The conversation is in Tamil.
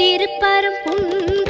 திருப்பரம் குன்றத்தில்